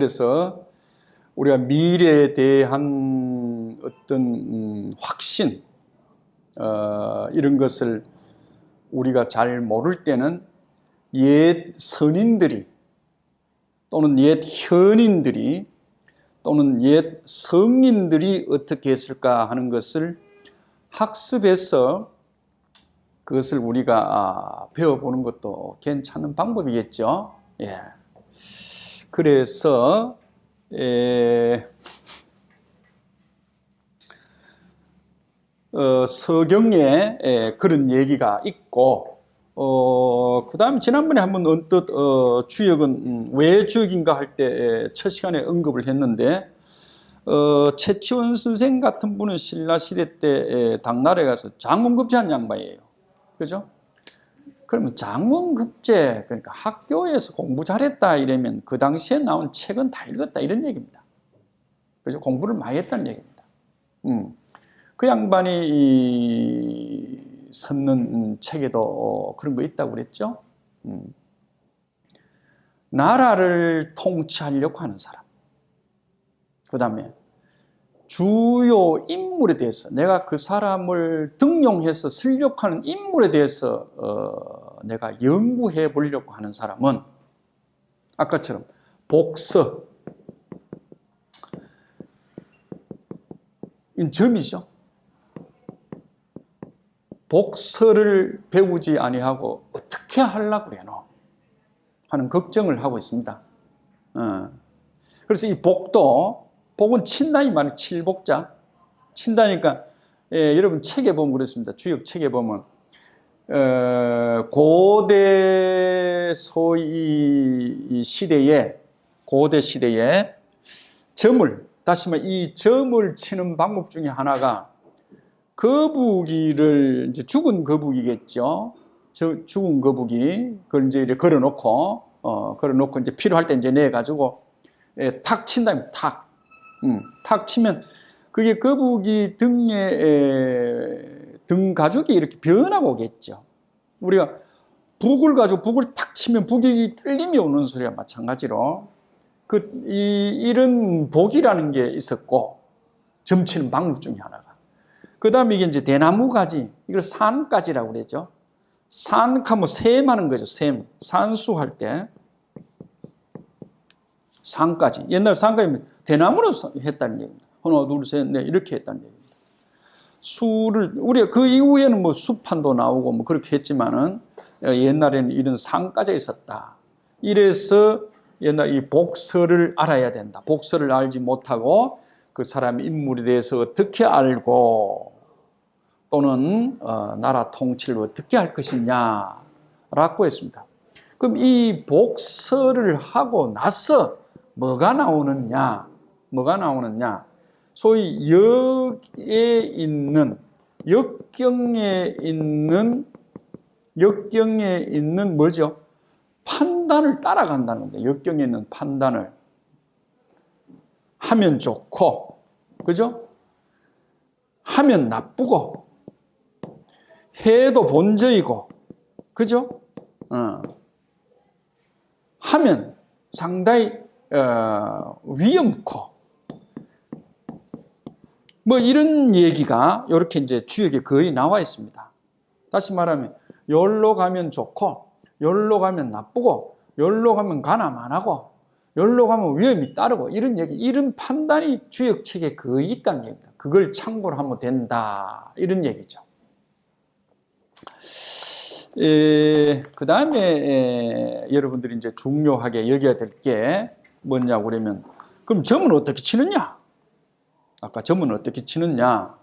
그래서 우리가 미래에 대한 어떤 음, 확신 어, 이런 것을 우리가 잘 모를 때는 옛 선인들이 또는 옛 현인들이 또는 옛 성인들이 어떻게 했을까 하는 것을 학습해서 그것을 우리가 아, 배워보는 것도 괜찮은 방법이겠죠. 예. 그래서 에, 어, 서경에 에, 그런 얘기가 있고 어, 그 다음 지난번에 한번 언뜻 어, 주역은 음, 왜 주역인가 할 때 첫 시간에 언급을 했는데 어, 최치원 선생 같은 분은 신라 시대 때 당나라에 가서 장원급제한 양반이에요. 그죠? 그러면 장원급제 그러니까 학교에서 공부 잘했다 이러면 그 당시에 나온 책은 다 읽었다 이런 얘기입니다. 그죠? 공부를 많이 했다는 얘기입니다. 음. 그 양반이 이, 섰는 책에도 그런 거 있다고 그랬죠. 음. 나라를 통치하려고 하는 사람. 그 다음에 주요 인물에 대해서 내가 그 사람을 등용해서 설력하는 인물에 대해서 어, 내가 연구해 보려고 하는 사람은 아까처럼 복서 이 점이죠. 복서를 배우지 아니하고 어떻게 하려고 그래노? 하는 걱정을 하고 있습니다. 어. 그래서 이 복도 복은 친다 이 말은 칠복자 친다니까 예, 여러분 책에 보면 그렇습니다. 주역 책에 보면 어, 고대 소위 시대에 고대 시대에 점을 다시 말해 이 점을 치는 방법 중에 하나가 거북이를 이제 죽은 거북이겠죠. 저 죽은 거북이 그걸 이제 걸어놓고 어 걸어놓고 이제 필요할 때 이제 내 가지고 예, 탁 친다면 탁, 음, 탁 치면 그게 거북이 등에 에, 등 가죽이 이렇게 변하고 오겠죠. 우리가 북을 가지고 북을 탁 치면 북이 뚫림이 오는 소리와 마찬가지로 그 이, 이런 복이라는 게 있었고 점치는 방법 중에 하나가. 그 다음에 이게 이제 대나무 가지, 이걸 산가지라고 그랬죠. 산하면 샘하는 거죠, 샘. 산수할 때. 산까지. 옛날 산까지 대나무로 했다는 얘기입니다. 하나, 둘, 셋, 넷, 이렇게 했다는 얘기입니다. 수를, 우리가 그 이후에는 뭐 수판도 나오고 뭐 그렇게 했지만은 옛날에는 이런 산까지 있었다. 이래서 옛날 이 복서를 알아야 된다. 복서를 알지 못하고 그 사람의 인물에 대해서 어떻게 알고 또는 어, 나라 통치를 어떻게 할 것이냐라고 했습니다. 그럼 이 복서를 하고 나서 뭐가 나오느냐? 뭐가 나오느냐? 소위 역에 있는 역경에 있는 역경에 있는 뭐죠? 판단을 따라간다는 건데 역경에 있는 판단을 하면 좋고 그죠? 하면 나쁘고 해도 본저이고 그죠? 어. 하면 상당히 어, 위험고 뭐 이런 얘기가 이렇게 이제 주역에 거의 나와 있습니다. 다시 말하면 열로 가면 좋고 열로 가면 나쁘고 열로 가면 가남 안 하고 열로 가면 위험이 따르고 이런 얘기 이런 판단이 주역 책에 거의 있다는 얘기입니다. 그걸 참고를 하면 된다 이런 얘기죠. 그 다음에 여러분들이 이제 중요하게 여겨야 될 게 뭐냐고 그러면 그럼 점은 어떻게 치느냐? 아까 점은 어떻게 치느냐?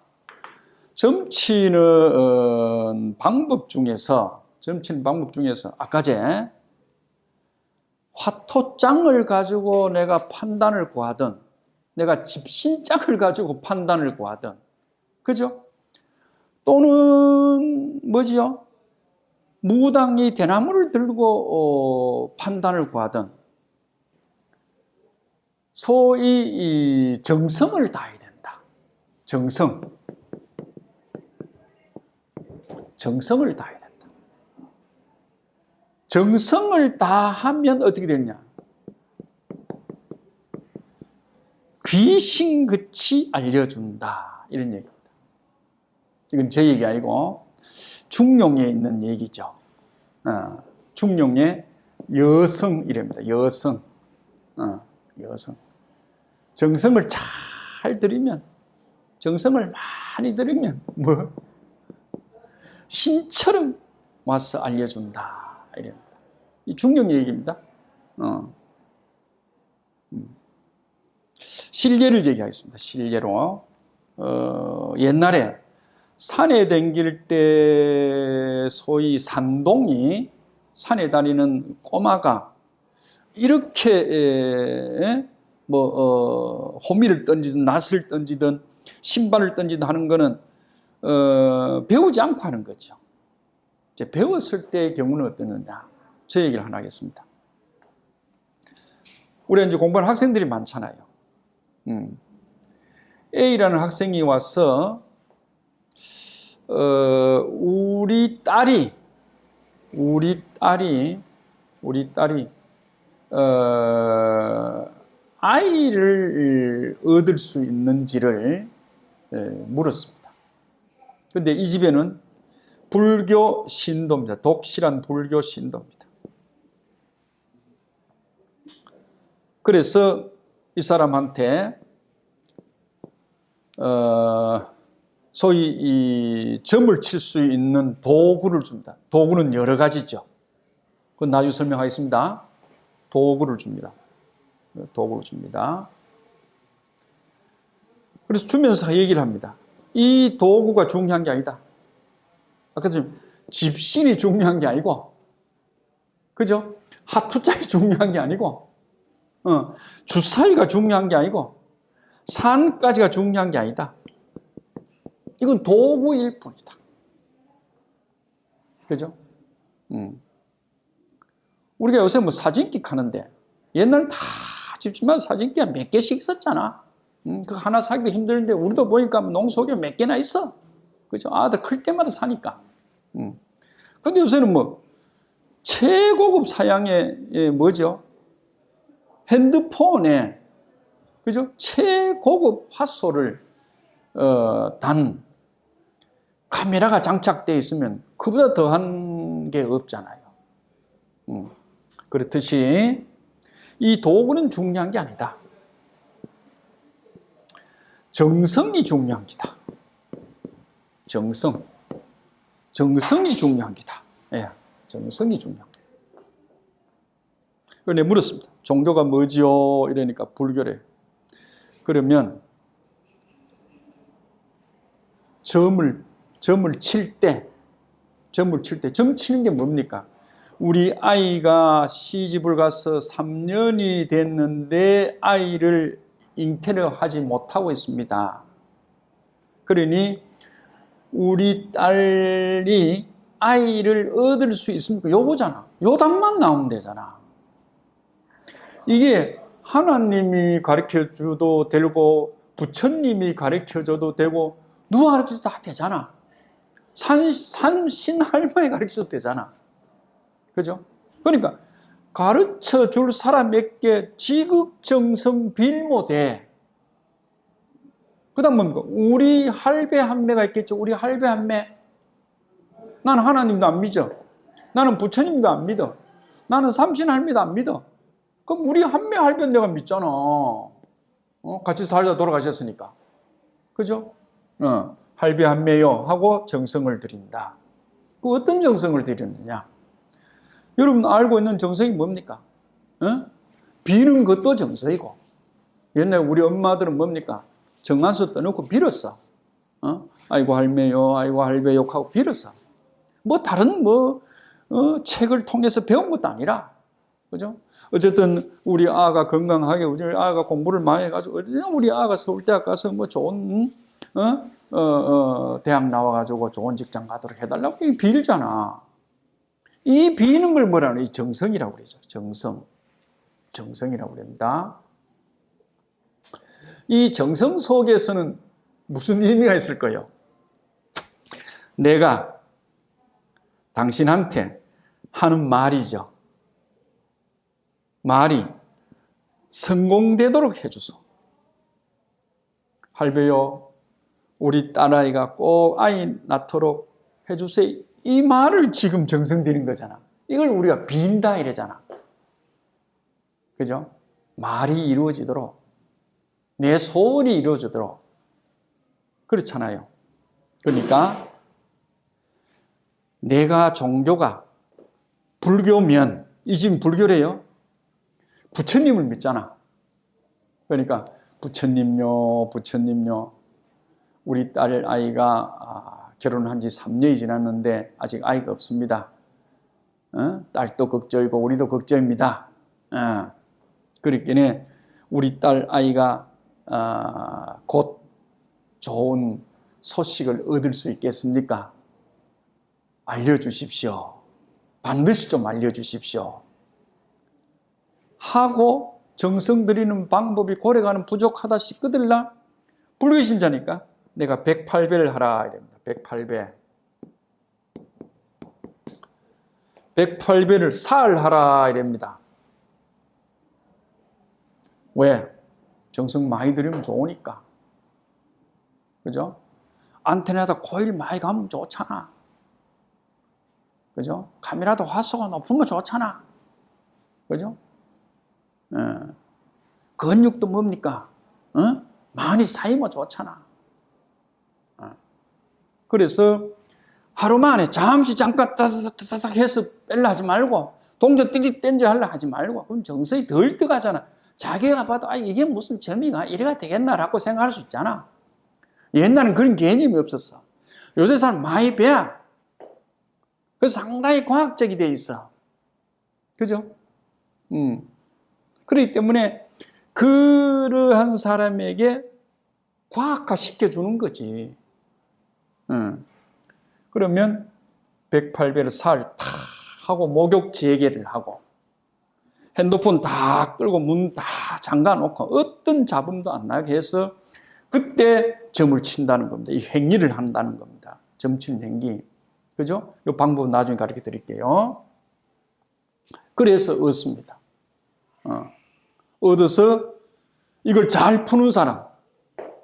점 치는 방법 중에서 점 치는 방법 중에서 아까 제 화토장을 가지고 내가 판단을 구하든 내가 집신장을 가지고 판단을 구하든 그죠? 또는 뭐지요? 무당이 대나무를 들고 어, 판단을 구하든 소위 정성을 다해야 된다. 정성. 정성을 다해야 된다. 정성을 다하면 어떻게 되느냐? 귀신같이 알려준다. 이런 얘기입니다. 이건 제 얘기 아니고 중용에 있는 얘기죠. 어, 중용의 여성 이랍니다. 여성. 어, 여성. 정성을 잘 들이면, 정성을 많이 들이면, 뭐, 신처럼 와서 알려준다. 이랍니다. 이 중용 얘기입니다. 어. 음. 실례를 얘기하겠습니다. 실례로. 어, 옛날에 산에 댕길 때 소위 산동이 산에 다니는 꼬마가 이렇게 에, 뭐 어, 호미를 던지든 낫을 던지든 신발을 던지든 하는 거는 어, 배우지 않고 하는 거죠. 이제 배웠을 때의 경우는 어떠느냐? 저 얘기를 하나 하겠습니다. 우리 이제 공부하는 학생들이 많잖아요. 음. A라는 학생이 와서 어, 우리 딸이 우리 딸이 우리 딸이 어, 아이를 얻을 수 있는지를 예, 물었습니다. 그런데 이 집에는 불교 신도입니다. 독실한 불교 신도입니다. 그래서 이 사람한테 어, 소위 이 점을 칠 수 있는 도구를 줍니다. 도구는 여러 가지죠. 그건 나중에 설명하겠습니다. 도구를 줍니다. 도구를 줍니다. 그래서 주면서 얘기를 합니다. 이 도구가 중요한 게 아니다. 아까 좀 집신이 중요한 게 아니고, 그죠? 하투짝이 중요한 게 아니고, 어, 주사위가 중요한 게 아니고, 산까지가 중요한 게 아니다. 이건 도구일 뿐이다. 그죠? 음. 우리가 요새 뭐 사진기 하는데 옛날 다 집집마다 사진기가 몇 개씩 있었잖아. 음, 그 하나 사기도 힘들는데 우리도 보니까 농속에 몇 개나 있어. 그죠? 아들 클 때마다 사니까. 음. 근데 요새는 뭐 최고급 사양의 예, 뭐죠? 핸드폰에 그죠? 최고급 화소를 어, 단 카메라가 장착되어 있으면 그보다 더한 게 없잖아요. 음. 그렇듯이 이 도구는 중요한 게 아니다. 정성이 중요한 기다. 정성. 정성이 중요한 기다. 예, 정성이 중요한 기다. 그런데 물었습니다. 종교가 뭐지요? 이러니까 불교래. 그러면 점을 점을 칠 때, 점을 칠 때, 점 치는 게 뭡니까? 우리 아이가 시집을 가서 3년이 됐는데 아이를 잉태를 하지 못하고 있습니다. 그러니 우리 딸이 아이를 얻을 수 있습니까? 요거잖아. 요 답만 나오면 되잖아. 이게 하나님이 가르쳐 줘도 되고 부처님이 가르쳐 줘도 되고 누가 가르쳐 줘도 다 되잖아. 산, 산 신 할머니 가르쳐 줘도 되잖아. 그죠? 그러니까 가르쳐 줄 사람에게 지극정성 빌모대. 그 다음 뭡니까? 우리 할배 한매가 있겠죠. 우리 할배 한매. 나는 하나님도 안 믿어. 나는 부처님도 안 믿어. 나는 삼신 할매도 안 믿어. 그럼 우리 한매 할배 내가 믿잖아. 어? 같이 살다 돌아가셨으니까. 그죠? 어, 할배 한매요 하고 정성을 드린다. 그 어떤 정성을 드리느냐? 여러분 알고 있는 정성이 뭡니까? 어? 비는 것도 정성이고 옛날 우리 엄마들은 뭡니까? 정한수 떠놓고 빌었어. 어? 아이고 할매요, 아이고 할배요 하고 빌었어. 뭐 다른 뭐 어, 책을 통해서 배운 것도 아니라 그죠? 어쨌든 우리 아가 건강하게 우리 아가 공부를 많이 해가지고 어쨌든 우리 아가 서울대학 가서 뭐 좋은 어? 어, 어, 대학 나와가지고 좋은 직장 가도록 해달라고 빌잖아. 이 비는 걸 뭐라 하는 이 정성이라고 그러죠. 정성. 정성이라고 그럽니다. 이 정성 속에서는 무슨 의미가 있을까요? 내가 당신한테 하는 말이죠. 말이 성공되도록 해주소. 할배요, 우리 딸아이가 꼭 아이 낳도록 해주세요. 이 말을 지금 정성 들인 거잖아. 이걸 우리가 빈다 이래잖아. 그죠? 말이 이루어지도록, 내 소원이 이루어지도록. 그렇잖아요. 그러니까, 내가 종교가 불교면, 이 지금 불교래요. 부처님을 믿잖아. 그러니까, 부처님요, 부처님요. 우리 딸 아이가 아, 결혼한 지 3년이 지났는데 아직 아이가 없습니다. 어? 딸도 걱정이고 우리도 걱정입니다. 어. 그렇기에 우리 딸 아이가 아, 곧 좋은 소식을 얻을 수 있겠습니까? 알려주십시오. 반드시 좀 알려주십시오. 하고 정성 들이는 방법이 고래가는 부족하다 싶거들라 불교신자니까 내가 108배를 하라 이랍니다. 108배. 108배를 사흘하라 이랍니다. 왜? 정성 많이 들이면 좋으니까. 그죠? 안테나에다 코일 많이 가면 좋잖아. 그죠? 카메라도 화소가 높으면 좋잖아. 그죠? 예. 근육도 뭡니까? 어? 많이 쌓이면 좋잖아. 어. 그래서 하루 만에 잠시 잠깐 따삭따삭 해서 뺄라 하지 말고 동전 띠디 땡지 하려 하지 말고 그럼 정성이 덜 뜨가잖아. 자기가 봐도 아 이게 무슨 재미가 이래가 되겠나라고 생각할 수 있잖아. 옛날엔 그런 개념이 없었어. 요새 사람 많이 배야. 그래서 상당히 과학적이 돼 있어. 그죠? 음. 그렇기 때문에 그러한 사람에게 과학화 시켜주는 거지. 음. 그러면 108배를 살탁 하고 목욕 재개를 하고 핸드폰 다 끌고 문 다 잠가 놓고 어떤 잡음도 안 나게 해서 그때 점을 친다는 겁니다. 이 행위를 한다는 겁니다. 점 치는 행위. 그죠? 이 방법 나중에 가르쳐 드릴게요. 그래서 얻습니다. 어. 얻어서 이걸 잘 푸는 사람.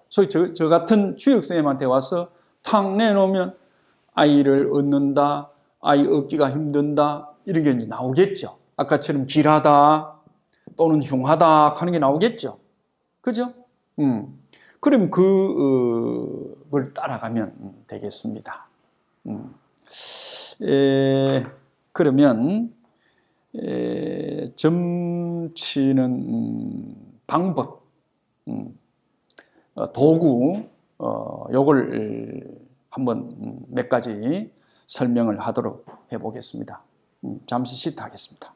소위 저, 저 같은 주역선생님한테 와서 탁 내놓으면 아이를 얻는다, 아이 얻기가 힘든다, 이런 게 이제 나오겠죠. 아까처럼 길하다, 또는 흉하다 하는 게 나오겠죠. 그죠? 음. 그럼 그, 어, 걸 따라가면 되겠습니다. 음. 에, 그러면, 에, 점치는 음, 방법, 음, 어, 도구, 어, 요걸 한번 음, 몇 가지 설명을 하도록 해보겠습니다. 음, 잠시 쉬다 하겠습니다.